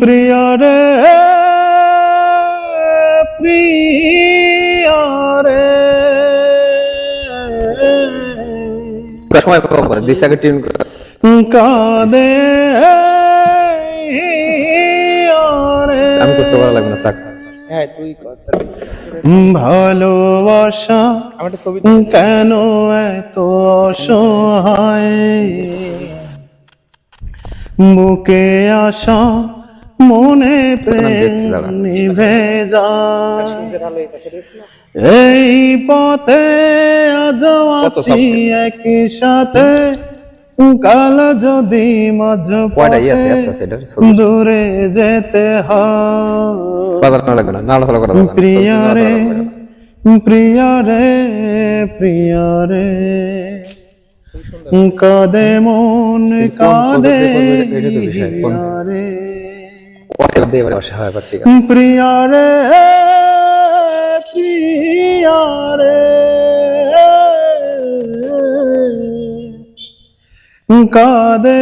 প্রিয় রে প্রিয় রে। সময় কম করে দিশাকে টিউন কাদে রে আমি কষ্ট করা লাগবে না চাক। হ্যাঁ তুই কর। ভালোবাসা আমার একটা ছবি কেন এত অসহায়? বুকে আসা মনে প্রেম নিভে যে এই পথে আজ আছি একই সাথে। কাল যদি মাঝ কয়টা ই আছে পথে আচ্ছা দূরে যেতে। প্রিয়া রে প্রিয়া রে প্রিয়া রে। কাদে মন কাদে রে। প্রিয়া রে প্রিয়া রে কাদে